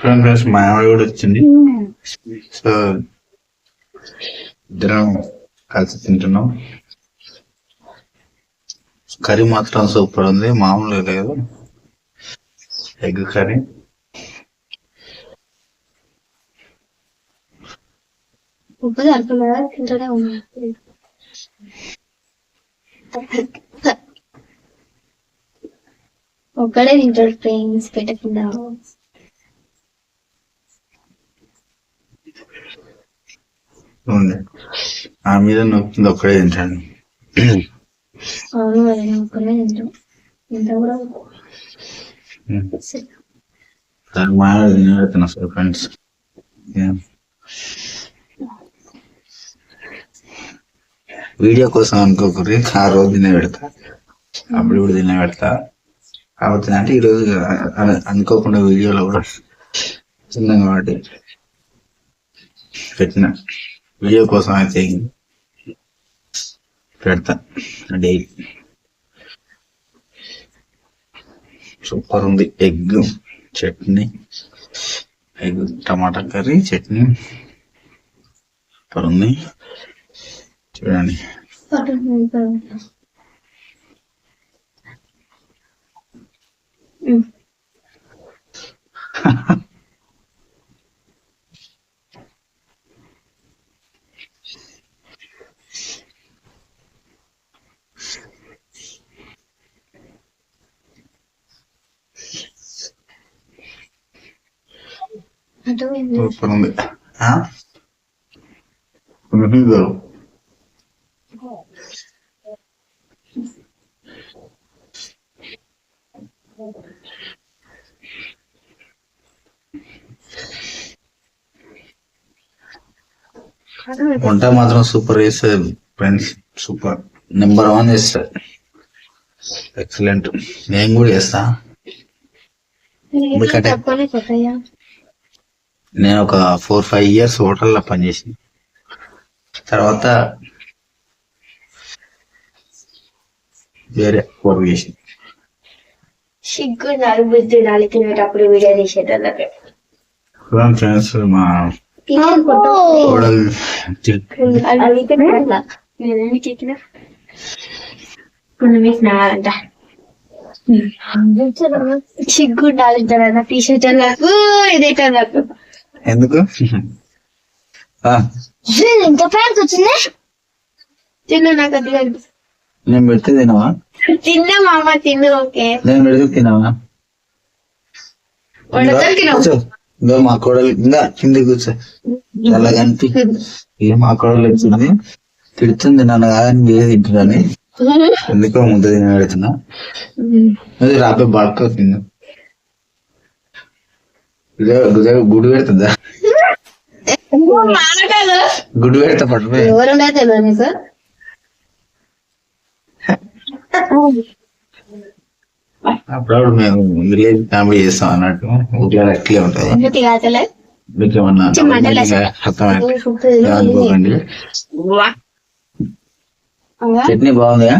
Friends మా ఆవిడ కూడా వచ్చింది. సో ఇద్దరం కలిసి తింటున్నాం. కర్రీ మాత్రం సూపర్ ఉంది మామూలుగా లేదు. Egg curry. ఉప్పు సరిపోలేదా? తింటూనే ఉన్నా. ఒక్కడే తింటాడు ఫ్రెండ్స్ పెట్టకుండా. ఉంది ఆ మీద నొప్పింది ఒక్కడే తింటాను అవును మరి నేను ఒక్కడే తింటాం ఇంత కూడా సరే. దాని మా ఆవిడ తినబెడుతున్నా సార్ ఫ్రెండ్స్. వీడియో కోసం అనుకోకరి ఆ రోజు తినే పెడతా. అప్పుడు ఇప్పుడు తినే పెడతా. కాబట్టి అంటే ఈరోజు అనుకోకుండా వీడియోలో కూడా చిన్నగా కాబట్టి పెట్టిన. వీడియో కోసం అయితే పెడతా. డైలీ సూపర్ ఉంది. Egg chutney egg tomato curry chutney. Super ఉంది. చూడండి. పట్టు, సూపర్ ఉంది? ఉంది. వంట మాత్రం సూపర్ చేస్తుంది ఫ్రెండ్స్ సూపర్. నెంబర్ వన్ చేస్తుంది ఎక్సలెంట్ నేను కూడా చేస్తా. ఎందుకంటే- నేను ఒక ఫోర్ ఫైవ్ ఇయర్స్ హోటల్లో పనిచేసిన తర్వాత వేరే వర్క్ చేసిన సిగ్గు నాలుగు తినేటప్పుడు వీడియో తీసేటోళ్ళకి ఫ్రెండ్స్ మా కోడలు కొన్ని మీకు ఎందుకు? ఆ, ఇంత ప్యాంట్ వచ్చింది తిన్నా నాకు అది. నేను పెడితే తినవా? తిన్నా మామ తిన్ను ఓకే. నేను పెడితే తినవా? మా కోడలు ఇంకా కింద కూర్చో. అలా కనిపి ఇక మా కోడలు వచ్చింది. తిడుతుంది నన్ను కాదని మీరే తింటున్నాని ఎందుకో ముద్ద తిన పెడుతున్నా అది రాబోయే బడక తింది గుడి పెడుతుందా? గుడి పెడతా నీకు? అప్పుడప్పుడు మేము విలేజ్ ఫ్యామిలీ చేస్తాం అన్నట్టు. ఊర్లో అట్లే ఉంటది. ఎందుకు కాతలే మీకు ఏమన్నా మంటలు వేస్తా. అర్థమైంది చట్నీ బాగుందా?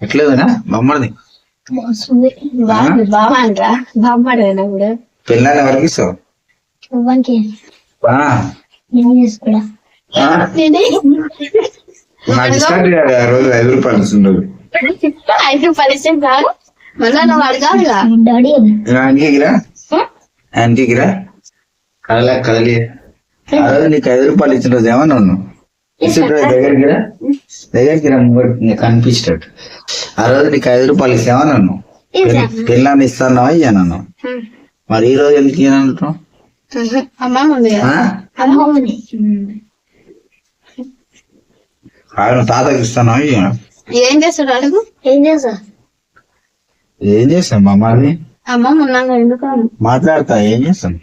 ఎట్లేదనా బొమ్మది బాగుండేనా కూడా? పిల్లల్ని ఎవరికి ఇస్తావు? నాకు ఆ రోజు ఐదు రూపాయలు ఐదు పరిచయం కాదు మళ్ళా నువ్వు అడగాలిగా? డాడీ ఆంటీకిరా ఆంటీకిరా కదలే రోజు నీకు ఐదు రూపాయలు ఇచ్చిన రోజు ఏమన్నా ఉన్నావు దగ్గరికి రా. దగ్గరికి రా కనిపించాడు ఆ రోజు నీకు ఐదు రూపాయలు ఇస్తామని అన్నావు పిల్లని ఇస్తాను అయ్యాను మరి ఈ రోజు ఎందుకు ఇయ్యనంటావు అమ్మ ఉంది కదా? ఆ? అమ్మ ఉంది. ఆయన తాతకి ఇస్తాను అయ్యా ఏం చేస్తాడు అడుగు? ఏం చేస్తా? ఏం చేస్తాం మామది అమ్మ ఉన్నాక ఎందుకు మాట్లాడతా ఏం చేస్తాం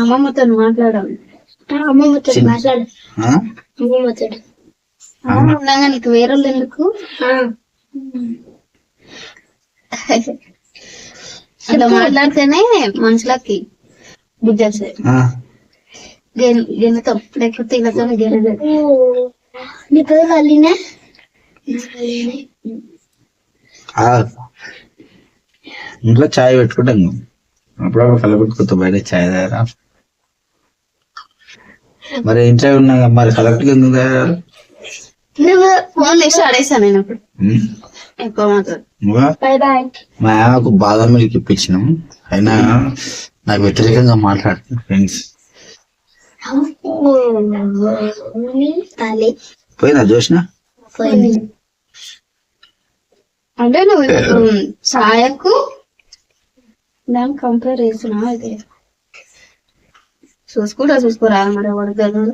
అమ్మమ్మతో మాట్లాడాలి అమ్మమ్మతో మాట్లాడు? అమ్మమ్మతో అమ్మ ఉన్నాక నీకు వేరే వాళ్ళు ఎందుకు అట్లా మాట్లాడితేనే మనుషులకి బుద్ధి వస్తుంది. ఆ. గిన్నెతో లేకపోతే ఇళ్ళతో గిన్నె నీ పేరు ఆ. ఇంట్లో చాయ్ పెట్టుకుంటాం అప్పుడప్పుడు కలపెట్టుకుంటా బయట చాయ్ తాగరా మరి ఇంట్లో ఉన్నా మరి కలెక్టర్ ఎందుకు తాగారు నువ్వు ఫోన్ చేసి అడేసాను నేను అప్పుడు? మా ఆమెకు బాదం మిల్క్ ఇప్పించినాం. అయినా నాకు వ్యతిరేకంగా మాట్లాడుతుంది ఫ్రెండ్స్. పోయినా చూసిన అంటే నువ్వు ఛాయకు దాన్ని కంపేర్ చేస్తున్నావు అయితే. చూసుకుంటా చూసుకోరా మరి తెలియదు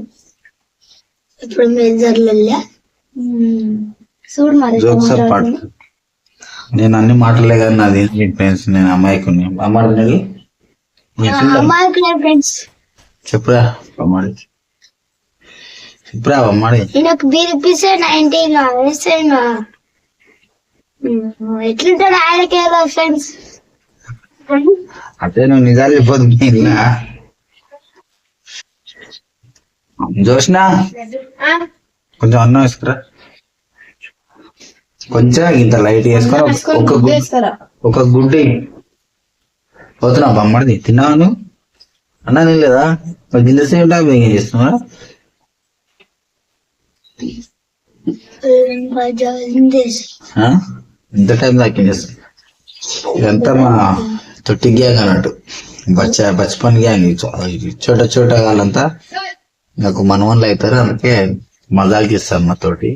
ఇప్పుడు మేజర్లు ఉమ్. చూడు మరి నేను అన్ని మాటలే కానీ నాది. ఫ్రెండ్స్? నేను అమ్మాయికుని. అమ్మాయి చెప్పురా అమ్మాడి చెప్పురా అమ్మాడి నాకు బీర్ ఇప్పిస్తే నైన్టీన్ వేస్తే ఎట్లుంటాడు ఆయనకే ఫ్రెండ్స్? అదే నువ్వు నిజాలు చెప్పదు ఇలా జోష్నా? కొంచెం అన్నం వేసుకురా. కొంచెం ఇంత లైట్ వేసుకొని ఒక ఒక గుడ్డి పోతున్నా బొమ్మడిది. తిన్నావా నువ్వు అన్నా లేదా మరి గింజ సేమ్ టైం ఏం చేస్తున్నావా ఆ? ఇంత టైం దాకా ఏం చేస్తున్నా? ఇదంతా మా తొట్టి గ్యాంగ్ అన్నట్టు. బచ్చ బచ్పన్ గ్యాంగ్. చోట చోట వాళ్ళంతా. నాకు మనవన్లు అవుతారు అందుకే మజాక్ చేస్తారు మా తోటి.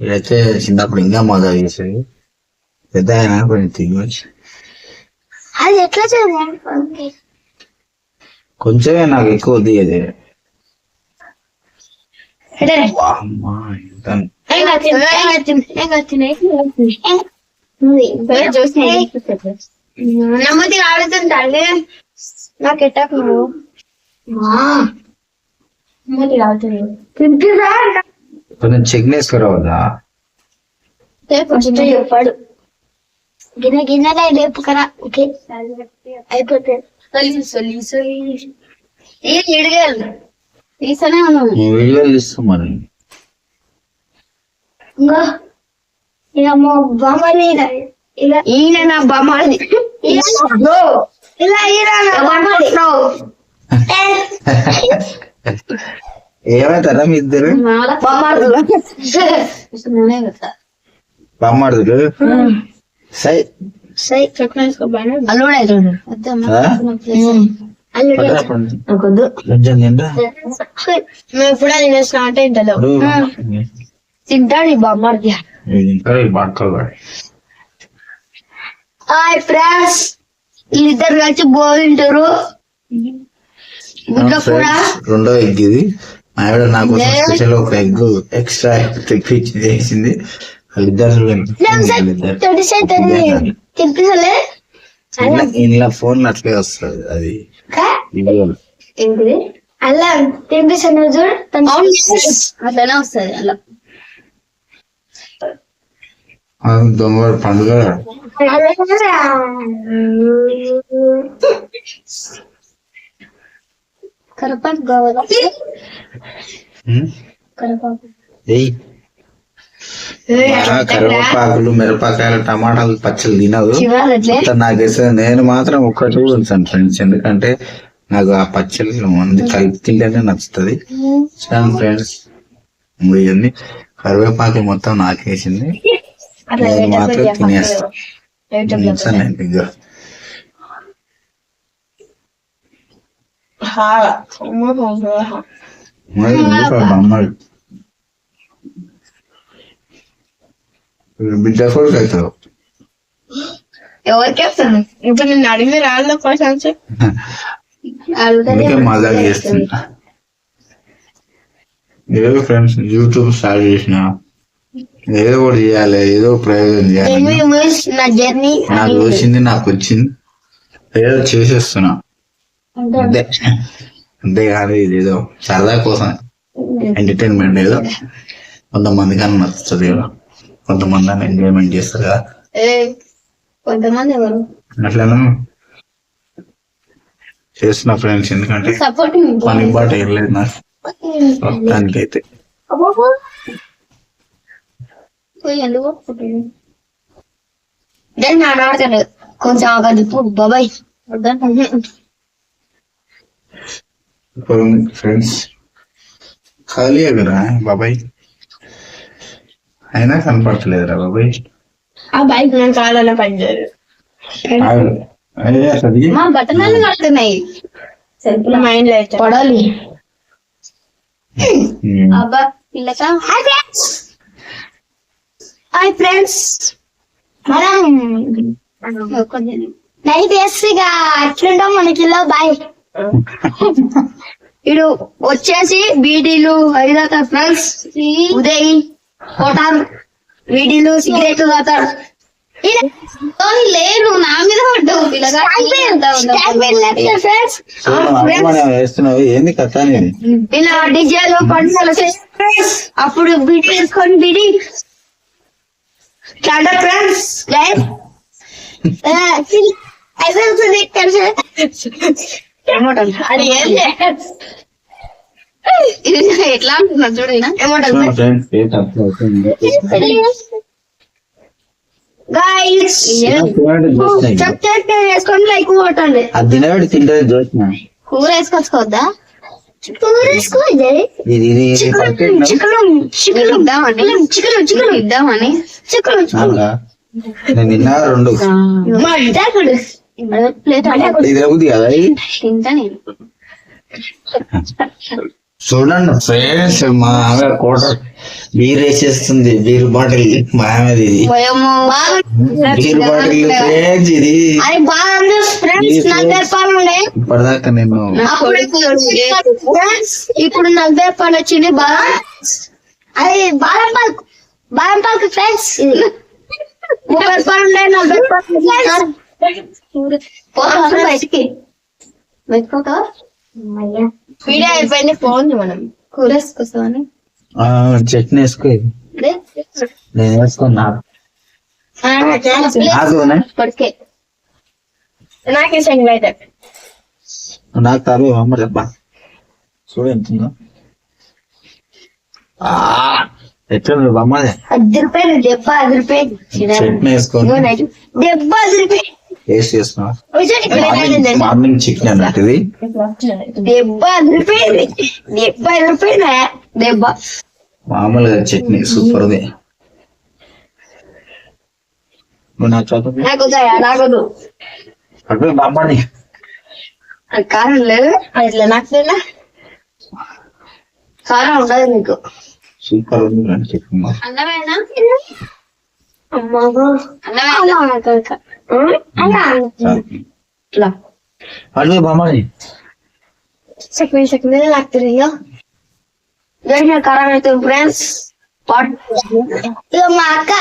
ఇదైతే చిన్నప్పుడు ఇంకా మజాక్ చేసేది పెద్ద ఆయన కొంచెం తిరిగి అది ఎట్లా చేయాలి కొంచెమే నాకు ఎక్కువ దిగేది అమ్మా, ఎంత నమ్మది ఆడుతుంటాడు నాకు ఎట్టకు నువ్వు నమ్మది ఆడుతున్నావు తింటురా కొంచెం చెక్ వేసుకురావద్దా ఫస్ట్ చెప్పాడు గిన్నె గిన్నెలే లేపుకరా ఓకే తీసానే తీస్తాం మరి ఇంకా ఇక మా ఇలా ఈయన నా బొమ్మది ఇలా ఇలా ఇలా ఏమవుతారా మీ ఇద్దరు సై సై తింటాడు ఈ హాయ్ ఫ్రెండ్స్. వీళ్ళిద్దరు కలిసి కూర రెండో ఇది మా ఆవిడ నాకు స్పెషల్ ఒక ఎగ్ ఎక్స్ట్రా తెప్పించి చేసింది. వాళ్ళిద్దరు చూడండి ఫోన్ అట్లే వస్తుంది అది. అలా తినిపిస్తాను చూడు అట్లనే వస్తుంది అలా. దొంగ పండుగ. కరపాకు కావాలా కరివేపాకులు మిరపకాయలు టమాటాలు పచ్చళ్ళు తినదు. నాకు వేస్తే నేను మాత్రం ఒక్కటి కూడా ఉంచాను ఫ్రెండ్స్ ఎందుకంటే నాకు ఆ పచ్చళ్ళు మంది కలిపి తింటేనే నచ్చుతుంది. ఫ్రెండ్స్ ఇవన్నీ. కరివేపాకు మొత్తం నాకేసింది. నేను మాత్రం తినేస్తాను ఉంచాను నేను ఇక మరి ఎందుకు ఆ బొమ్మలు? వీడు బిడ్డ కొడుకు అవుతావు ఎవరికి వస్తుంది ఇప్పుడు నేను అడిగి రాళ్ళ క్వశ్చన్స్ చేస్తున్నా ఏదో ఫ్రెండ్స్ యూట్యూబ్ స్టార్ట్ చేసిన ఏదో ఒకటి చేయాలి ఏదో ప్రయోజనం చేయాలి నా జర్నీ నాకు వచ్చింది నాకు వచ్చింది ఏదో చేసేస్తున్నా అంతే. అంతేగాని ఇది ఏదో సరదా కోసం ఎంటర్టైన్మెంట్ ఏదో కొంతమంది కన్నా నచ్చుతుంది కదా. కొంతమంది అని ఎంజాయ్మెంట్ చేస్తారు కదా. కొంతమంది ఎవరు? అట్లా చేస్తున్నా ఫ్రెండ్స్ ఎందుకంటే పని బాట ఏం లేదు నాకు. పోయి ఎందుకు? నేను కొంచెం దిప్పు ఫ్రెండ్స్ ఖాళీ కదా బాబాయ్? అయినా కనపడతలేదురా బాబాయ్. ఆ బైక్ నేను కావాలన్నా పనిచేయదు. మా బట్టలు కడుతున్నాయి. సెల్ఫ్ మైండ్లో పడాలి. ఉమ్. అబ్బా పిల్లక? హాయ్ ఫ్రెండ్స్ హాయ్ ఫ్రెండ్స్ మనం నైట్ వేసిగా అట్లుంటాం మనకి ఇలా బాయ్ ఇడు వచ్చేసి బీడీలు హరిదాత ఫ్రెండ్స్ ఉదయ్ కోటార్ బీడీలు సిగరెట్ తాతాడు లేరు నా మీద వేస్తున్నావు? ఏంది కథ అనేది? ఇలా డిజేలు పండుగలు అప్పుడు బీడీ వేసుకొని బీడీ చాలా ఫ్రెండ్స్ ఎట్లా అంటున్నా చూడండి, చూస్తున్నాయి. చెప్తే వేసుకొని లైక్ కొట్టండి అది తింటే చూసిన కూర వేసుకొచ్చుకోవద్దా? చికెన్ ఇద్దామని చికెన్ రెండు? ఇది తినబుద్ది కదా ఇది? తింటా నేను చూడండి ఫ్రెండ్స్ మా ఆమె కోట బీర్ వేసేస్తుంది బీర్ బాటిల్. మా ఆమెది ఇది. బీర్ బాటిల్ ఫ్రెండ్స్ ఇది. ఇప్పటిదాకా నేను ఇప్పుడు నలభై రూపాయలు వచ్చింది బాగా. అది బాదం పాలకు బాదం పాలకు ఫ్రెండ్స్. ముప్పై రూపాయలు ఉండే నలభై రూపాయలు బయటికి బయటపోతావా వీడియో అయిపోయింది ఫోన్ మనం. కూర వేసుకొస్తావని ఆ, చట్నీ వేసుకో. నేను వేసుకున్నా. నాకే సెంగ్ అయితే. నాకు తారు అమ్మ చెప్పా. చూడు ఎంత ఉందో. ఆ, ఎట్లుంది బొమ్మది అది రూపాయలు దెబ్బ అది రూపాయలు. దెబ్బ అది రూపాయలు. టేస్ట్ చేస్తున్నా మార్నింగ్ చికెన్ అన్నట్టు ఇది దెబ్బ అది రూపాయలు దెబ్బ ఐదు రూపాయలు దెబ్బ. మామూలుగా చట్నీ సూపర్ అది కారం లేదు? ఇట్లా నాకు కారం ఉండదు నీకు. సూపర్ ఉంది రెండు చట్నీ మాత్రం. అన్నమేనా అమ్మా అన్నమే చాలు. ఇట్లా అడుగు బొమ్మని సెకండ్ సెకండ్ లాక్తుంది ఇక జరిగిన కారం అయితే ఫ్రెండ్స్ ఇక మా అక్క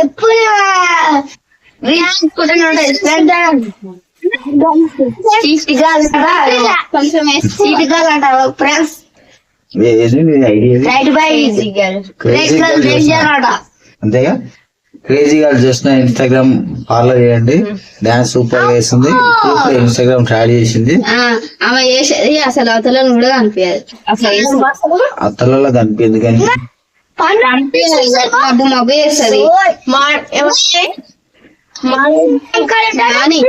ఎప్పుడు రియాక్ట్ ఉంటుంది కొంచెం వేసి సీట్ కాదంటారు ఫ్రెండ్స్ ఏది నీ ఐడియా ఏది? రైట్ బై Crazy girl చేయాలట అంతేగా క్రేజీ గా చూసిన ఇన్స్టాగ్రామ్ ఫాలో చేయండి. డాన్స్ సూపర్గా వేసింది ఇన్స్టాగ్రామ్ స్టార్ట్ చేసింది. ఆ, ఆమె చేసేది అసలు అవతలను కూడా కనిపించదు. అత్తలలో కనిపించింది. కానీ మబ్బు చేస్తుంది. Model boy Nani.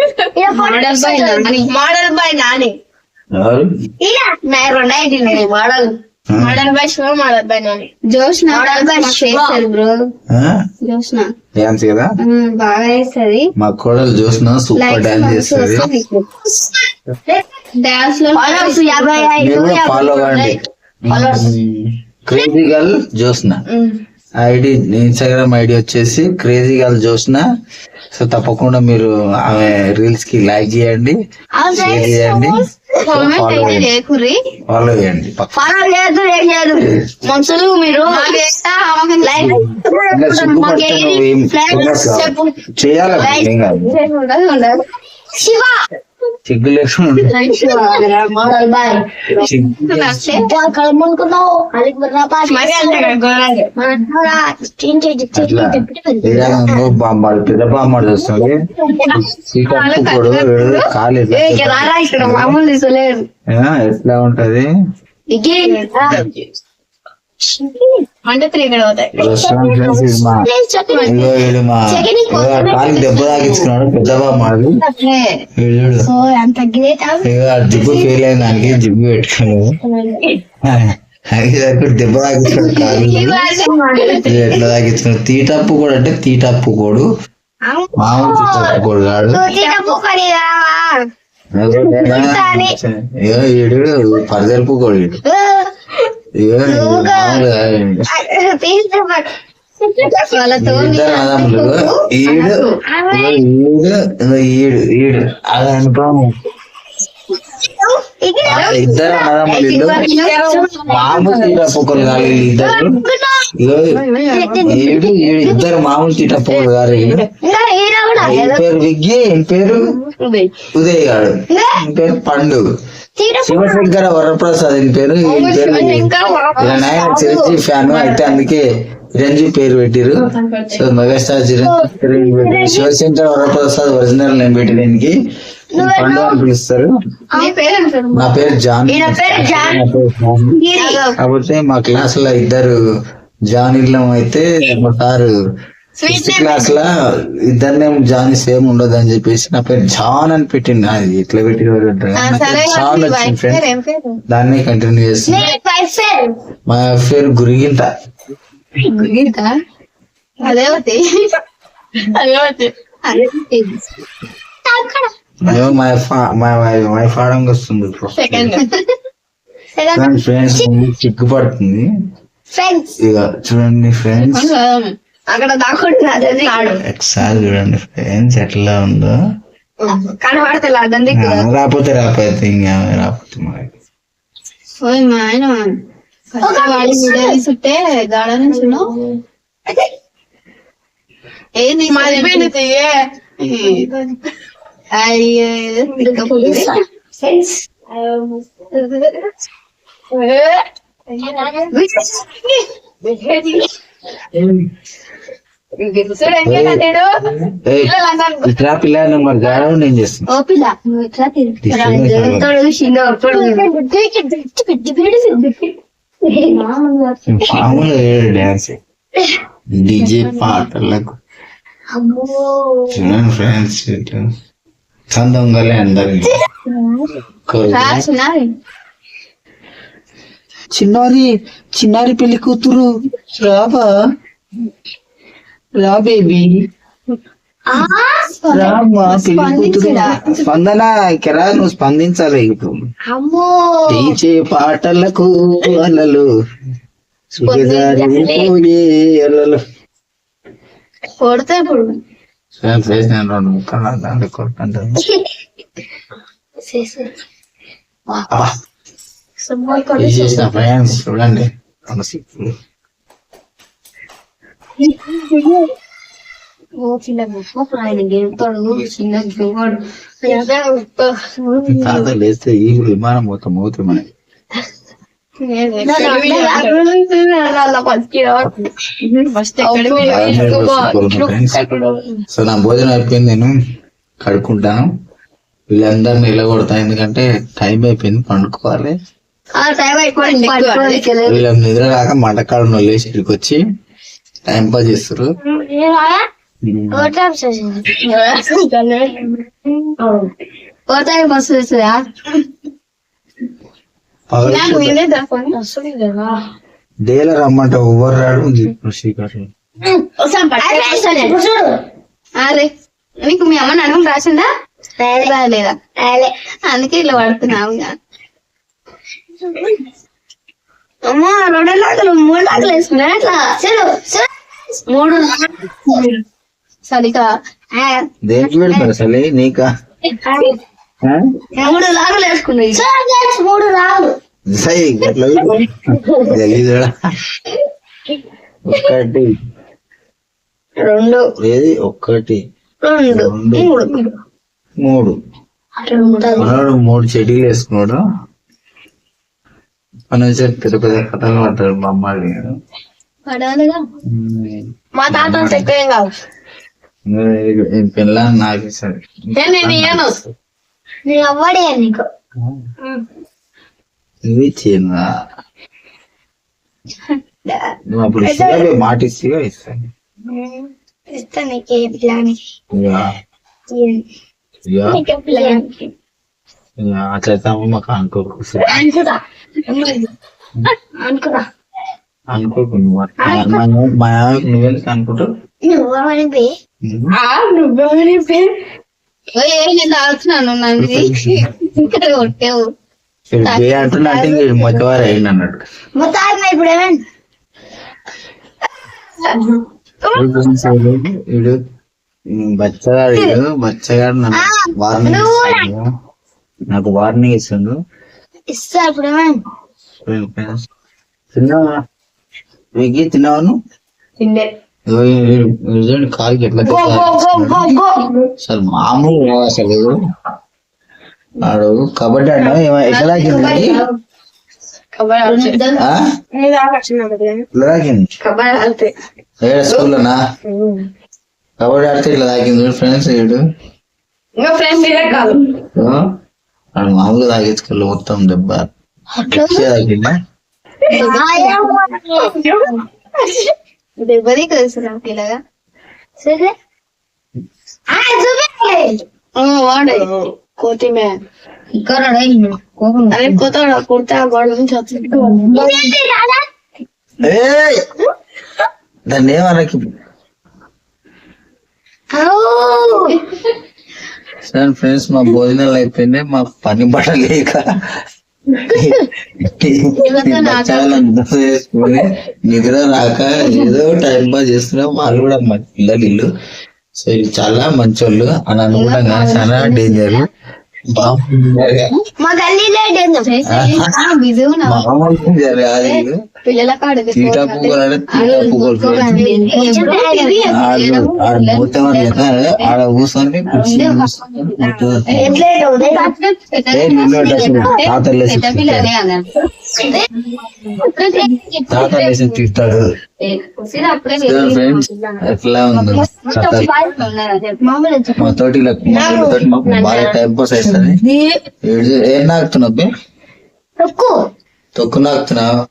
Model boy Nani. Model? Model boy Shiva model boy Nani Joshna model boy చేస్తారు బ్రో. ఆ? జోష్న. డాన్స్ కదా? ఉమ్, బాగా చేస్తుంది. మా కోడలు చూసిన సూపర్ డాన్స్ చేస్తుంది. డాన్స్లో ఫాలోవర్స్ యాభై ఐదు మీరు కూడా. ఫాలో కాండి crazy girl Josna ID Instagram ID వచ్చేసి క్రేజీ గర్ల్ జోస్న సో తప్పకుండా మీరు ఆమె రీల్స్కి లైక్ చేయండి. షేర్ చేయండి. కామెంట్ అయితే చేయకుర్రి ఫాలో చేయండి. ఫాలో చేయదు ఏం చేయదు మనుషులు మీరు చేయాలి. శివ! సిగ్గు లేకుండా బామ్మాడు పెద్ద బామ్మాడు వస్తుంది కాలేదు ఎట్లా ఉంటది? త్రీ దెబ్బ తాగించుకున్నాడు పెద్ద బాబు అంత గ్రేట్? జిబ్బు ఫెయిల్ అయిన దానికి జిబ్బు పెట్టుకున్నాడు. అది దెబ్బ తాగించుకున్నాడు ఎట్లా తాగించుకున్నాడు? తీటప్పు కూడా అంటే తీటప్పు కోడు. మామూలు తీటప్పు కోడు కాడు పరదెలుపు కోడు వీడు ఇగో మామూలుగా వాళ్ళతో ఇద్దరు అన్నదమ్ములు ఈడు ఇగో ఈడు ఇగో ఈడు ఈడు అది అనుకోము ఇద్దరు అన్నదమ్ములు ఇల్లు మామూలు తీటప్పుకోలు కాదు ఇద్దరు. ఈడు ఇద్దరు మామూలు తీటప్పుకోలు కాదు వీళ్ళు. ఈ పేరు విగ్గి? ఈ పేరు? ఉదయ్ ఈ పేరు? పండు. శివశంకర వరప్రసాద్ ఈ పేరు. ఈ పేరు నాయన చిరంజీవి ఫ్యాన్. అయితే అందుకే చిరంజీవి పేరు పెట్టిరు so megastar Chiranjeevi. Shivashankara Varaprasad original నేను పెట్టి దీనికి. పండు అని పిలుస్తారు నీ పేరు జాన్. కాకపోతే మా క్లాస్లో ఇద్దరు జాన్ ఇల్లం అయితే మా సారు సిక్స్త్ క్లాస్లో ఇద్దరినే జాన్ సేమ్ ఉండదు అని చెప్పేసి నా పేరు జాన్ అని పెట్టింది అది ఎట్లా పెట్టి జాన్ వచ్చింది ఫ్రెండ్ దాన్ని కంటిన్యూ చేస్తుంది మా పేరు? గురిగింత. గీత అదేవతి? అదేవతి. ఏమో మా ఫా- మా మై ఫాడంగా వస్తుంది సెకండ్. ఫ్రెండ్స్ ఇక చూడండి ఫ్రెండ్స్. అక్కడ ఒకసారి చూడండి ఫ్రెండ్స్ ఎట్లా ఉందో. రాకపోతే రాకపోతే ఇంకా రాకపోతే మనకి ఓయ్ మా ఆయన. ఫస్ట్ వాడి వీడియో తీసుంటే గాడ నుంచి ఏంది? ఏయ్, ఇట్లా పిల్ల మరి గాడవ నేను డాన్స్ డీజే పాటలకు ఫ్రెండ్స్ చందంగలే చిన్నారి చిన్నారి పెళ్ళి కూతురు రాబా రా బేబీ రామ్మా పెళ్ళి కూతురు స్పందన ఇకరా నువ్వు స్పందించాలి ఇప్పుడు పాటలకు అలలు అలలు కొడితే ఇప్పుడు ఫ్రెండ్స్ నేను రెండు ముక్కలు కొట్టుకుంటాను అబ్బా, ఏం చేసిన ఫ్రెండ్స్ చూడండి. రెండు గెలవాడు తాత లేస్తే ఈ విమానం మొత్తం అవుతుంది మనకి. సో నా భోజనం అయిపోయింది నేను కడుక్కుంటాను వీళ్ళందరిని నిలగొడతా ఎందుకంటే టైం అయిపోయింది పండుకోవాలి వీళ్ళకి నిద్ర రాక మంటకాడ లేచి ఇక్కడికి వచ్చి టైం పాస్ చేస్తారు బస్సు వస్తుందా డేలో రమ్మంటే రాడు. అరే నీకు మీ అమ్మ నడుము రాసిందా? రాలేదా? అందుకే ఇలా పడుతున్నావు ఇక. అమ్మా రెండు లాగలు మూడు లాగలు వేసుకున్నా ఎట్లా? చలో మూడు. సరిగా. దేనికి పెడతారు అసలు నీకా? మూడు వేసుకున్నాయి మూడు ఒకటి. రెండు. ఏది? ఒక్కటి రెండు. మూడు. మూడు. మనోడు మూడు. చెడీలు వేసుకున్నాడు. మన పెద్ద పెద్ద కథలు పడతాడు మా అమ్మాయి పడాలిగా. మా తాత కాదు. పిల్ల నాకు ఇస్తాడు. నేను అవ్వడే నీకు. నువ్వు అప్పుడు ఇస్తావా? మాట ఇస్తావా? ఇస్తాను ఇస్తా నీకే ప్లాన్. అట్లయితే మాకు అనుకోకు. నువ్వు. మా నువ్వెందుకు అనుకుంటావు? నువ్వు నువ్వు నేను నన్ను కొట్టావు అంటున్నా అంటే అయింది అన్నాడు మొత్తం ఇప్పుడు ఏమైంది వీడు ఉమ్, బచ్చగాడు వీడు బచ్చగాడు నన్ను వార్నింగ్ ఇస్తుండు నాకు వార్నింగ్ ఇస్తుండు ఇస్తా ఇప్పుడు తిన్నావా? వెగ్గి తిన్నావాను తిండే కాలుకి ఎట్లా అసలు మామూలు అసలు. ఆడు కబడ్డీ ఆడినా ఏమ- ఎట్లా తాకింది నీకు? ఆ? ఎట్లా తాకింది కబడ్డీ ఆడితే. ఏ స్కూల్లోనా? కబడ్డీ ఆడితే ఇట్లా తాకింది ఫ్రెండ్స్ ఆ? ఆడు మామూలుగా తాగించుకోవాలి మొత్తం దెబ్బ. తాకిందా? దెబ్బది కదా ఇలాగా సరే ఆ చూపి వాడే కోతి మే అదే కొత్త కుర్తా గోడ నుంచి వచ్చింది ఇదేంటి రాదా ఏయ్! దాన్ని ఏమనకి సరే ఫ్రెండ్స్ మా భోజనాలు అయిపోయినాయి మా పని బట్ట లేక బచ్చాలను నిద్ర చేసుకొని నిద్ర రాక ఏదో టైం పాస్ చేస్తున్నాం వాళ్ళు కూడా మా పిల్లలు ఇల్లు సో ఇది చాలా మంచోళ్ళు. అని అనుకుంటాం కానీ చాలా డేంజర్ మా వీళ్ళు. పిల్లల ఆడు కూర్చొని కుర్చీ ఫ్రెండ్స్ ఎట్లా ఉంది మా తోటి బాగా టైం పాస్ అవుతుంది ఏం నాకుతున్నావు? తొక్కు. తొక్కు నాకుతున్నావు?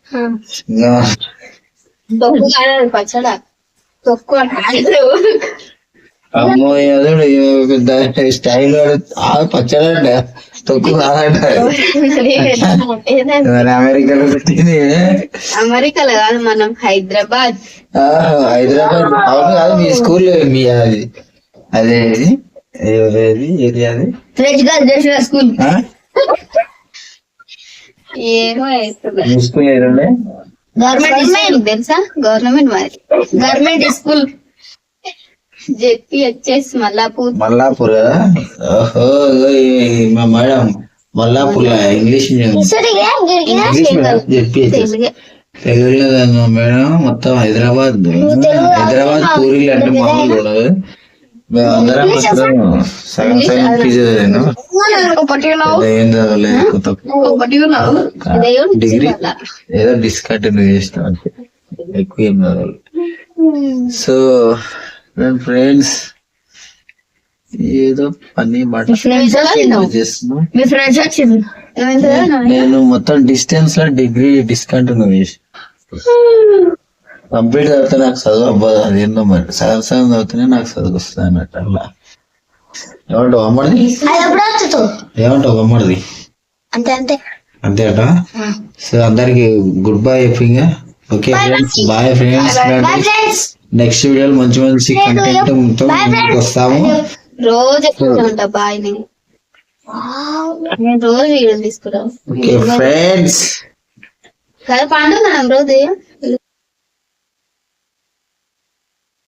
ఇంకా పచ్చడా. తొక్కు అమ్మో పెద్ద స్టైల్ ఆ పచ్చడంట. తొక్కు కాదంట. మరి అమెరికాలో పెట్టింది. అమెరికాలో కాదు మనం హైదరాబాద్. ఆ, హైదరాబాద్. అవును కాదు మీ స్కూల్ మీ అది. అదే ఏది అది? స్కూల్? ఏమో స్కూల్ ఏదండి గవర్నమెంట్ తెలుసా? గవర్నమెంట్ మరి గవర్నమెంట్ స్కూల్. జెపి వచ్చేసి మల్లాపూర్. మల్లాపూర్? ఓహో మా madam Mallapur English medium. English medium తెలుగులో కాదు మేడం? మొత్తం హైదరాబాద్. హైదరాబాద్ పూరీలు అంటే మామూలు సగం సగం ఏం చదవలేదు డిగ్రీ ఏదో డిస్కంటిన్యూ చేసిన ఎక్కువ ఏం సో ఫ్రెండ్స్ ఏదో పని నేను మొత్తం డిస్టెన్స్లో డిగ్రీ డిస్కంటిన్యూ చేసి కంప్లీట్ చదివితే నాకు చదువు అవ్వదు అది ఏందో మరి. సగం సగం చదివితేనే నాకు చదువు వస్తుంది అన్నట్టు అట్లా ఏమంటావు అమ్మడిది? ఏమంటావు అమ్మడిది? అంతే అంతే. అంతే అట? సో అందరికి good bye చెప్పింగా okay friends bye friends next వీడియోలో మంచి మంచి కంటెంట్తో ముందుకు వస్తాము. రోజు ఉంటా బాయ్ నేను ఓకే ఫ్రెండ్స్ కదా రోజు